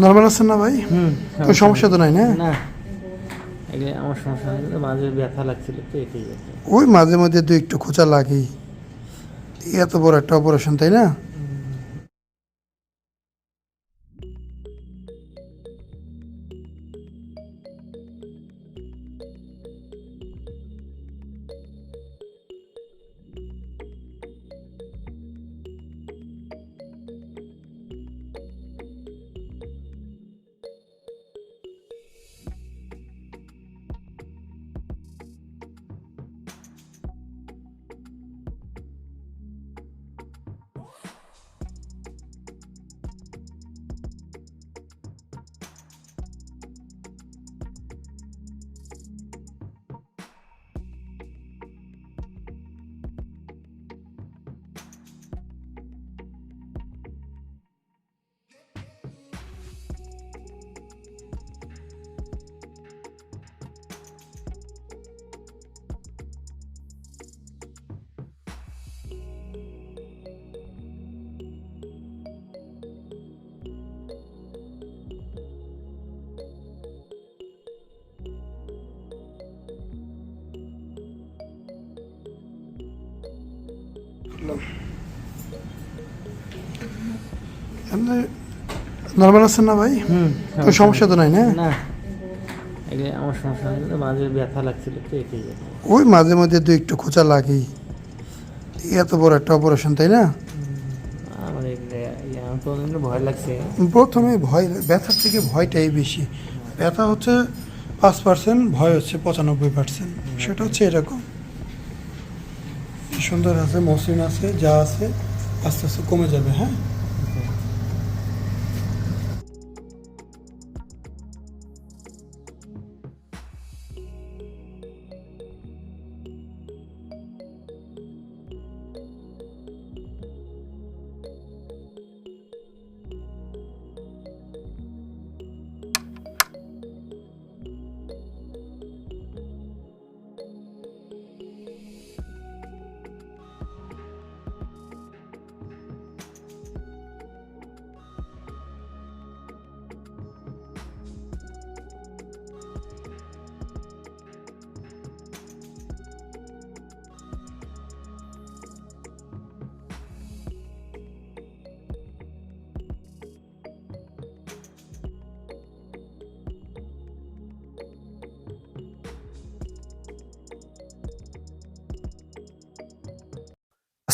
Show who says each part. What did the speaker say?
Speaker 1: Normal আছেন না ভাই?
Speaker 2: হুম
Speaker 1: কোনো সমস্যা তো নাই না?
Speaker 2: না। আমার সমস্যা হয়েছিল মাঝে ব্যথা লাগছিল তো এটাই
Speaker 1: ওই মাঝে মাঝে দু একটু খোঁচা লাগে এত বড় একটা অপারেশন তাই না? নর্মাল আছেন না ভাই?
Speaker 2: হুম
Speaker 1: তো সমস্যা তো নাই না?
Speaker 2: না। এটা আমার সমস্যা হয়েছিল মাঝে ব্যথা লাগছিল তো এটাই
Speaker 1: ওই মাঝে মধ্যে দু একটু খোঁচা লাগেই। এত বড় একটা অপারেশন তাই না?
Speaker 2: ভয় লাগছে।
Speaker 1: প্রথমে ভয় ব্যথার থেকে ভয়টাই বেশি। ব্যথা হচ্ছে পাঁচ পার্সেন্ট ভয় হচ্ছে পঁচানব্বই পার্সেন্ট সেটা হচ্ছে এরকম। সুন্দর আছে মসৃণ আছে যা আছে আস্তে আস্তে কমে যাবে হ্যাঁ?